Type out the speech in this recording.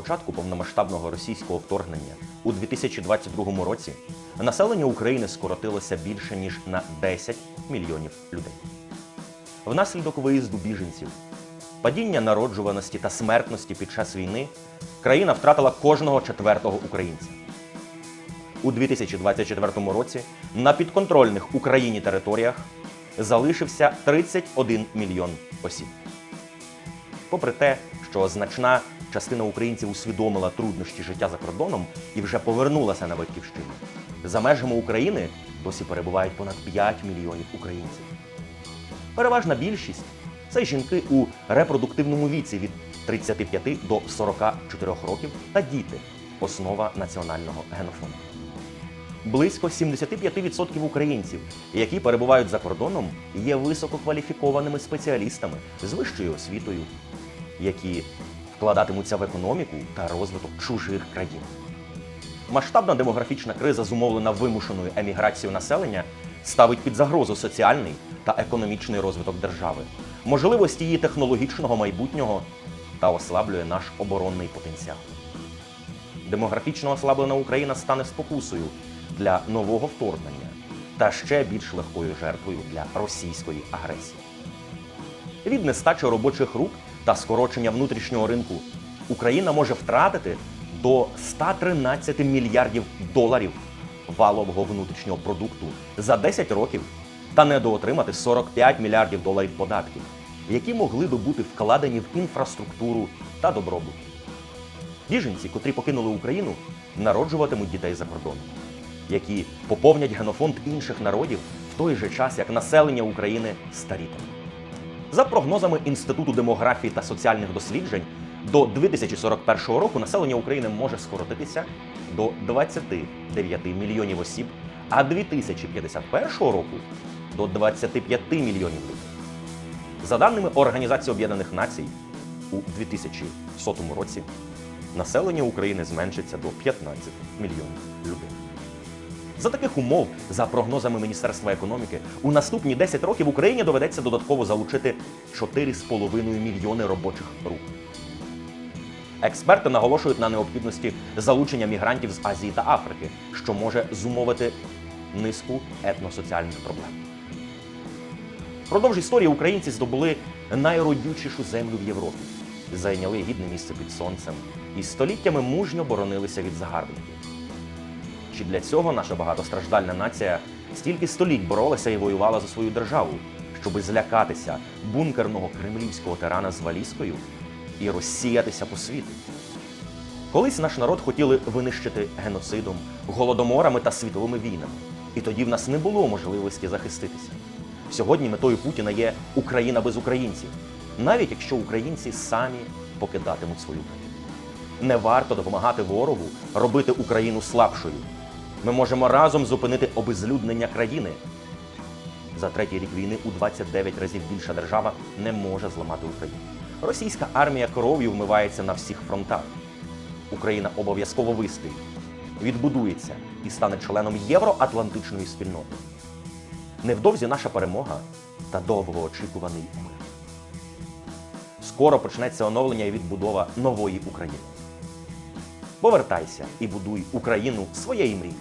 початку повномасштабного російського вторгнення у 2022 році населення України скоротилося більше ніж на 10 мільйонів людей. Внаслідок виїзду біженців, падіння народжуваності та смертності під час війни країна втратила кожного четвертого українця. У 2024 році на підконтрольних Україні територіях залишився 31 мільйон осіб. Попри те, що значна частина українців усвідомила труднощі життя за кордоном і вже повернулася на батьківщину, за межами України досі перебувають понад 5 мільйонів українців. Переважна більшість це жінки у репродуктивному віці від 35 до 44 років та діти основа національного генофонду. Близько 75% українців, які перебувають за кордоном, є висококваліфікованими спеціалістами з вищою освітою, які вкладатимуться в економіку та розвиток чужих країн. Масштабна демографічна криза, зумовлена вимушеною еміграцією населення, ставить під загрозу соціальний та економічний розвиток держави, можливості її технологічного майбутнього та ослаблює наш оборонний потенціал. Демографічно ослаблена Україна стане спокусою для нового вторгнення та ще більш легкою жертвою для російської агресії. Від нестачі робочих рук та скорочення внутрішнього ринку Україна може втратити до 113 мільярдів доларів валового внутрішнього продукту за 10 років та недоотримати 45 мільярдів доларів податків, які могли би бути вкладені в інфраструктуру та добробут. Біженці, котрі покинули Україну, народжуватимуть дітей за кордоном, які поповнять генофонд інших народів в той же час, як населення України старітиме. За прогнозами Інституту демографії та соціальних досліджень, до 2041 року населення України може скоротитися до 29 мільйонів осіб, а 2051 року до 25 мільйонів людей. За даними Організації Об'єднаних Націй, у 2100 році населення України зменшиться до 15 мільйонів людей. За таких умов, за прогнозами Міністерства економіки, у наступні 10 років Україні доведеться додатково залучити 4,5 мільйони робочих рук. Експерти наголошують на необхідності залучення мігрантів з Азії та Африки, що може зумовити низку етносоціальних проблем. Впродовж історії українці здобули найродючішу землю в Європі, зайняли гідне місце під сонцем і століттями мужньо боронилися від загарбників. Чи для цього наша багатостраждальна нація стільки століть боролася і воювала за свою державу, щоби злякатися бункерного кремлівського тирана з валізкою і розсіятися по світу? Колись наш народ хотіли винищити геноцидом, голодоморами та світовими війнами, і тоді в нас не було можливості захиститися. Сьогодні метою Путіна є Україна без українців, навіть якщо українці самі покидатимуть свою країну. Не варто допомагати ворогу робити Україну слабшою. Ми можемо разом зупинити обезлюднення країни. За третій рік війни у 29 разів більша держава не може зламати Україну. Російська армія кров'ю вмивається на всіх фронтах. Україна обов'язково вистоїть, відбудується і стане членом євроатлантичної спільноти. Невдовзі наша перемога та довгоочікуваний мир. Скоро почнеться оновлення і відбудова нової України. Повертайся і будуй Україну своєї мрії.